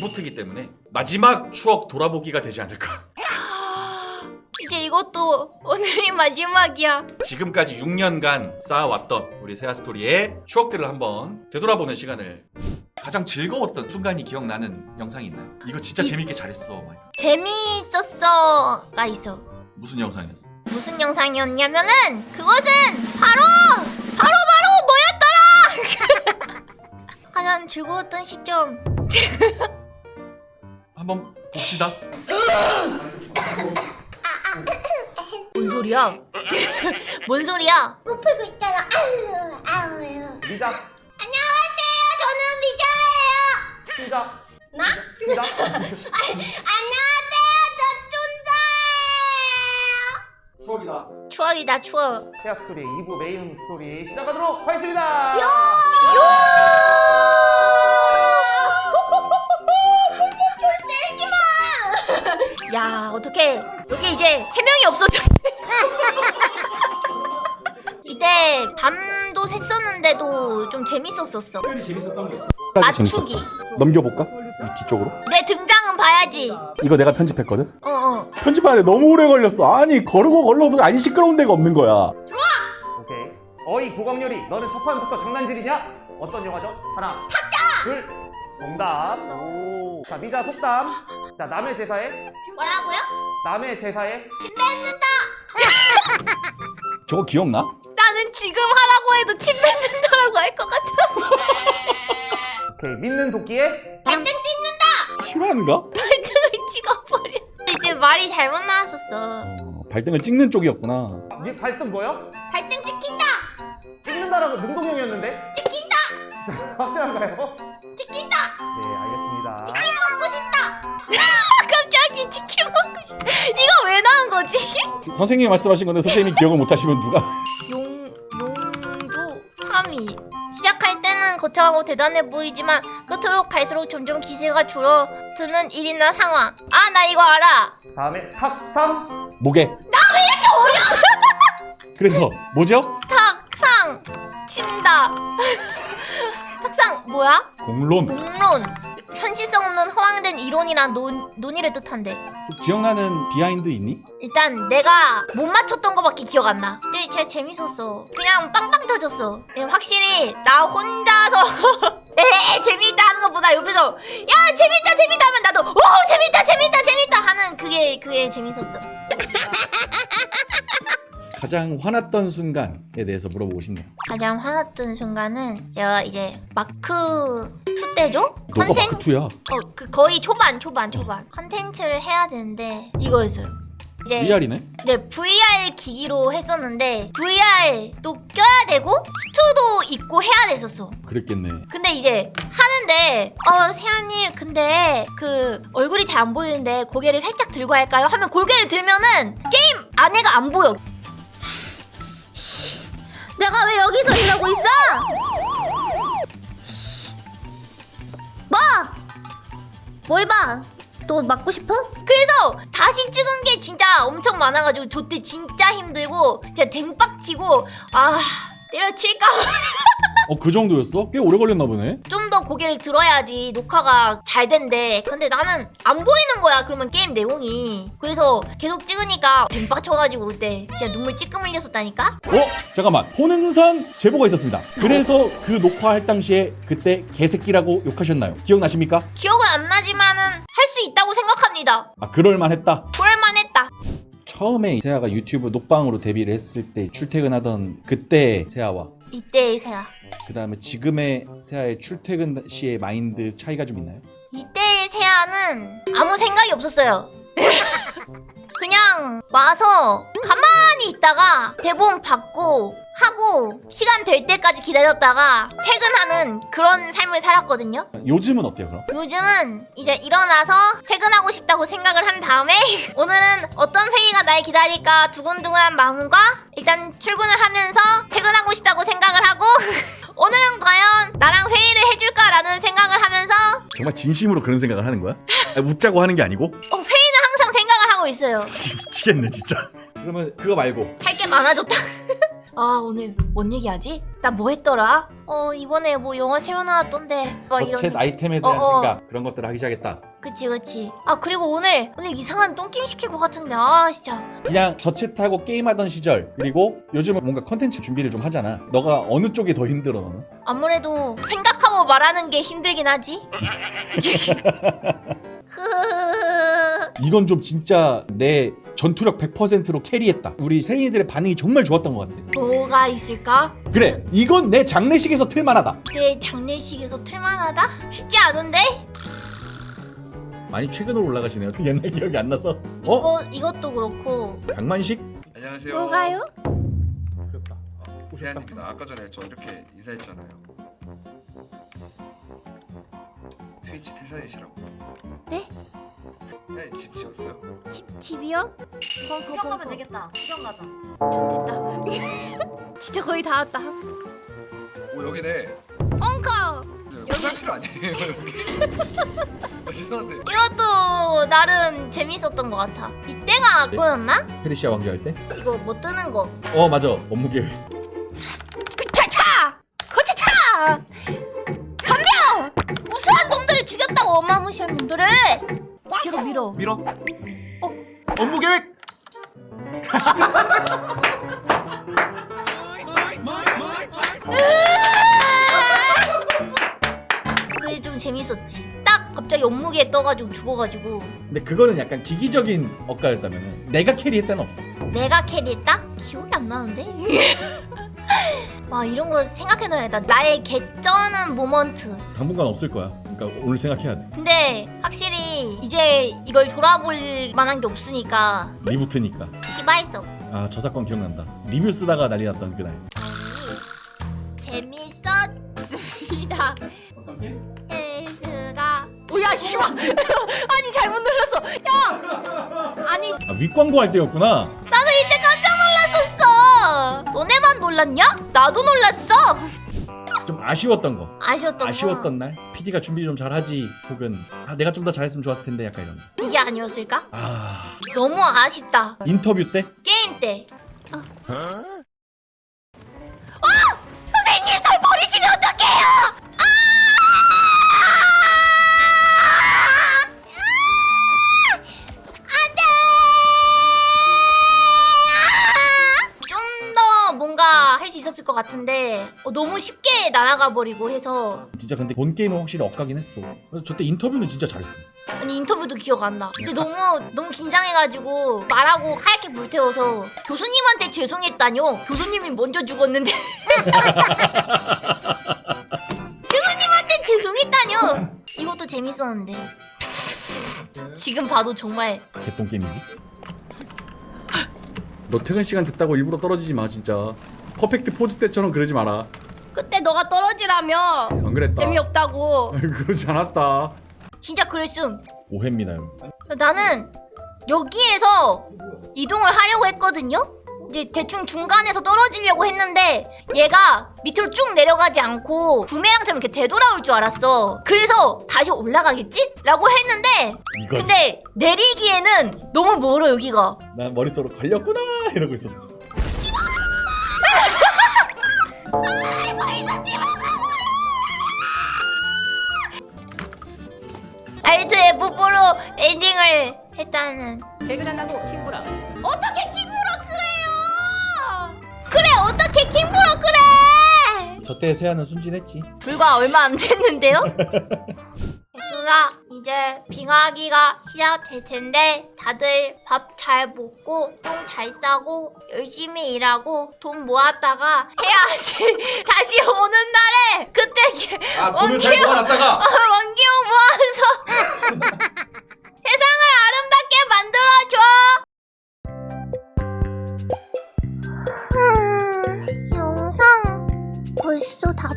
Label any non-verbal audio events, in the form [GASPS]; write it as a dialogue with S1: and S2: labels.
S1: 포트기 때문에 마지막 추억 돌아보기가 되지 않을까. [GASPS]
S2: 이제 이것도 오늘이 마지막이야.
S1: 지금까지 6년간 쌓아왔던 우리 세아 스토리의 추억들을 한번 되돌아보는 시간을 가장 즐거웠던 순간이 기억나는 영상이 있나요? 이거 진짜
S2: 이-
S1: 재밌게 잘했어. 막
S2: 재미있었어가 있어.
S1: 무슨 영상이었어?
S2: 무슨 영상이었냐면은 그것은 바로 바로 바로 뭐였더라. [LAUGHS] 가장 즐거웠던 시점. [LAUGHS]
S1: 한번 봅시다.
S2: 뭔 소리야? [LAUGHS] 뭔 소리야?
S3: 못 풀고 있잖아. 아우, 아우.
S4: 미자
S3: 안녕하세요. 저는 미자예요.
S4: 춘자
S3: 나?
S4: 춘자 [LAUGHS]
S3: 안녕하세요. 저 춘자예요.
S4: 추억이다
S2: 추억이다 추억.
S4: 태아 스토리 2부 메인 스토리 시작하도록 하겠습니다
S3: 때
S2: 야 어떡해 여기 이제 세 명이 없어졌네. [LAUGHS] 이때 밤도 샜었는데도 좀 재밌었었어.
S1: 특별히 재밌었던 게 있어.
S2: 맞추기.
S5: 넘겨볼까? 이 뒤쪽으로?
S2: 내 등장은 봐야지.
S5: 이거 내가 편집했거든?
S2: 어 어.
S5: 편집하는데 너무 오래 걸렸어. 아니 거르고 걸러도 안 시끄러운 데가 없는 거야.
S4: 오케이 어이 고광렬이 너는 첫 판부터 장난질이냐? 어떤 영화죠? 하나 타짜 둘 정답 오 자 미자 속담 자 남의 제사에
S3: 뭐라고요?
S4: 남의 제사에 [LAUGHS]
S5: 저거 기억나?
S2: 나는 지금 하라고 해도 침 뱉는다라고 할 것 같아.
S4: 오케이 믿는 도끼에
S3: 발등 찍는다.
S5: 실화인가?
S2: 발등을 찍어버려. 이제 말이 잘못 나왔었어.
S5: 어, 발등을 찍는 쪽이었구나.
S4: 미 발등 뭐요?
S3: 발등 찍힌다.
S4: 찍는다라고 능동형이었는데. 자, 확실한가요?
S3: 찍힌다.
S4: 네 알겠습니다
S3: 먹고 싶다. [LAUGHS]
S2: 갑자기 치킨 먹고 싶. 이거 왜 나온 거지? [LAUGHS]
S5: 선생님이 말씀하신 건데 선생님이 기억을 못 하시면 누가?
S2: 용 용두 3위. 시작할 때는 거창하고 대단해 보이지만 끝으로 갈수록 점점 기세가 줄어드는 일이나 상황. 아 나 이거 알아.
S4: 다음에 탁상
S5: 목에. 나왜 이렇게 어려워? [LAUGHS] 그래서 뭐죠?
S2: 탁상 친다. 탁상 뭐야?
S5: 공론.
S2: 공론. 현실성 없는 허황된 이론이나 논, 논의를 뜻한대.
S5: 좀 기억나는 비하인드 있니?
S2: 일단 내가 못 맞췄던 거밖에 기억 안 나. 근데 진짜 재밌었어. 그냥 빵빵 터졌어. 그냥 확실히 나 혼자서 [LAUGHS] 에 재밌다 하는 것보다 옆에서 야 재밌다 재밌다 하면 나도 오 재밌다 재밌다 재밌다 하는 그게 그게 재밌었어. [LAUGHS]
S5: 가장 화났던 순간에 대해서 물어보고 싶네요.
S2: 가장 화났던 순간은 제가 이제 마크 2 때죠?
S5: 너가
S2: 컨텐
S5: 마크 2야.
S2: 어, 그 거의 초반 초반 초반 컨텐츠를 해야 되는데 이거였어요. 이제
S5: VR이네?
S2: 네, VR 기기로 했었는데 VR도 껴야 되고 스투도 있고 해야 됐었어.
S5: 그랬겠네.
S2: 근데 이제 하는데 어 세아님 근데 그 얼굴이 잘 안 보이는데 고개를 살짝 들고 할까요? 하면 고개를 들면은 게임 안에가 안 보여.
S3: 내가 왜 여기서 이러고 있어? 뭐? 뭘 봐? 또 맞고 싶어?
S2: 그래서 다시 찍은 게 진짜 엄청 많아가지고 저 때 진짜 힘들고 진짜 댕빡치고 아 때려칠까 [LAUGHS]
S5: 어 그 정도였어? 꽤 오래 걸렸나 보네.
S2: 좀 더 고개를 들어야지 녹화가 잘 된대. 근데 나는 안 보이는 거야. 그러면 게임 내용이. 그래서 계속 찍으니까 댕빡쳐가지고 그때 진짜 눈물 찔끔 흘렸었다니까.
S5: 어? 잠깐만. 호능선 제보가 있었습니다. 그래서 그 녹화할 당시에 그때 개새끼라고 욕하셨나요? 기억나십니까?
S2: 기억은 안 나지만은 할 수 있다고 생각합니다.
S5: 아 그럴만했다.
S2: 그럴만했다.
S5: 처음에 세아가 유튜브 녹방으로 데뷔를 했을 때 출퇴근하던 그때 세아와
S2: 이때의 세아.
S5: 그 다음에 지금의 세아의 출퇴근 시의 마인드 차이가 좀 있나요?
S2: 이때의 세아는 아무 생각이 없었어요. [LAUGHS] 그냥 와서 가만히 있다가 대본 받고 하고 시간 될 때까지 기다렸다가 퇴근하는 그런 삶을 살았거든요.
S5: 요즘은 어때요 그럼?
S2: 요즘은 이제 일어나서 퇴근하고 싶다고 생각을 한 다음에 [LAUGHS] 오늘은 어떤 회의가 날 기다릴까 두근두근한 마음과 일단 출근을 하면서 퇴근하고 싶다고 생각을 하고 [LAUGHS] 오늘은 과연 나랑 회의를 해줄까라는 생각을 하면서
S5: 정말 진심으로 그런 생각을 하는 거야? 아, 웃자고 하는 게 아니고?
S2: 어, 회의는 항상 생각을 하고 있어요.
S5: 미치겠네 진짜 그러면 그거 말고
S2: 할 게 많아졌다. [LAUGHS] 아 오늘 뭔 얘기하지? 나 뭐 했더라? 어 이번에 뭐 영화 새로 나왔던데 막
S5: 저챗 아이템에
S2: 어,
S5: 대한
S2: 어.
S5: 생각 그런 것들을 하기 시작했다.
S2: 그치 그치 아 그리고 오늘 오늘 이상한 똥게임 시킬 것 같은데 아 진짜
S5: 그냥 저챗하고 게임하던 시절 그리고 요즘은 뭔가 컨텐츠 준비를 좀 하잖아. 너가 어느 쪽이 더 힘들어 너는?
S2: 아무래도 생각하고 말하는 게 힘들긴 하지 [LAUGHS]
S5: 이건 좀 진짜 내 전투력 100%로 캐리했다. 우리 세인이들의 반응이 정말 좋았던 것 같아.
S2: 뭐가 있을까?
S5: 그래, 이건 내 장례식에서 틀만하다.
S2: 내 장례식에서 틀만하다? 쉽지 않은데?
S5: 많이 최근으로 올라가시네요. [LAUGHS] 옛날 기억이 안 나서. 어?
S2: 이거 이것도 그렇고
S5: 강만식?
S6: 안녕하세요.
S2: 뭐가요?
S6: 세안입니다. 아까 전에 저 이렇게 인사했잖아요. 트위치 태산이시라고.
S2: 네?
S6: 세안이 집 지었어요?
S2: 집, 집이요?
S3: 구경 가면 되겠다. 구경 가자.
S2: 됐다 진짜 거의 다 왔다
S6: 오 여기네.
S2: 엉커
S6: 네, 화장실 아니에요 여기? [LAUGHS] 아, 죄송한데.
S2: 이것도 나름 재밌었던 것 같아 이때가 그거였나?
S5: 페르시아 왕자 할 때?
S2: 이거 뭐 뜨는 거
S5: 어, 맞아. 업무계획.
S2: 그 차차! 거치차! 덤벼! 무수한 놈들을 죽였다고 어마무시한 놈들을 계속 밀어
S1: 밀어. 어? 업무 계획. [LAUGHS]
S2: 그게 좀 재밌었지 딱 갑자기 업무기에 떠가지고 죽어가지고
S5: 근데 그거는 약간 기기적인 억가였다면 내가 캐리했다는 없어.
S2: 내가 캐리했다? 기억이 안 나는데? [LAUGHS] 와 이런 거 생각해놔야겠다 나의 개쩌는 모먼트
S5: 당분간 없을 거야. 그러니까 오늘 생각해야 돼.
S2: 근데 확실히 이제 이걸 돌아볼 만한 게 없으니까
S5: 리부트니까.
S2: 시바했어
S5: 아, 저 사건 기억난다. 리뷰 쓰다가 난리 났던 그날.
S2: 재밌었습니다 셀스가 오야 씨발 [LAUGHS] 아니 잘못 눌렀어 야 아니
S5: 아, 윗광고 할 때였구나.
S2: 나도 이때 깜짝 놀랐었어 너네만 놀랐냐? 나도 놀랐어
S5: 좀 아쉬웠던 거.
S2: 아쉬웠던 거
S5: 아쉬웠던 날 PD가 준비 좀 잘하지 혹은 아 내가 좀 더 잘했으면 좋았을 텐데 약간 이런 거.
S2: 이게 아니었을까?
S5: 아
S2: 너무 아쉽다
S5: 인터뷰 때
S2: 게임 때 어. 어! 같은데 어, 너무 쉽게 날아가 버리고 해서
S5: 진짜 근데 본 게임은 확실히 엇가긴 했어. 그래서 저때 인터뷰는 진짜 잘했어.
S2: 아니 인터뷰도 기억 안 나. 근데 너무 너무 긴장해가지고 말하고 하얗게 불태워서 교수님한테 죄송했다뇨. 교수님이 먼저 죽었는데. [LAUGHS] 교수님한테 죄송했다뇨. 이것도 재밌었는데. 지금 봐도 정말
S5: 개똥 게임이지. 너 퇴근 시간 됐다고 일부러 떨어지지 마 진짜. 퍼펙트 포즈 때처럼 그러지 마라.
S2: 그때 너가 떨어지라며
S5: 안 그랬다.
S2: 재미없다고.
S5: 그러지 않았다.
S2: 진짜 그랬음.
S5: 오해입니다.
S2: 나는 여기에서 이동을 하려고 했거든요. 이제 대충 중간에서 떨어지려고 했는데 얘가 밑으로 쭉 내려가지 않고 부메랑처럼 이렇게 되돌아올 줄 알았어. 그래서 다시 올라가겠지? 라고 했는데
S5: 이거지.
S2: 근데 내리기에는 너무 멀어 여기가.
S5: 난 머릿속으로 걸렸구나 이러고 있었어.
S2: 알트 F4로 엔딩을 했다는.
S7: 퇴근한다고 힘부라
S2: 어떻게 킹프로 그래요? 그래 어떻게 킹프로 그래?
S5: 저때 세아는 순진했지.
S2: 불과 얼마 안 됐는데요? [LAUGHS] 얘들아 이제 빙하기가 시작될 텐데 다들 밥 잘 먹고 똥 잘 싸고 열심히 일하고 돈 모았다가 새아시 [LAUGHS] 다시 오는 날에 그때
S1: 아 원기호 [LAUGHS] 어,
S2: 원기호
S1: 모아서 [LAUGHS]
S2: 세상을 아름답게 만들어줘. 영상 벌써 다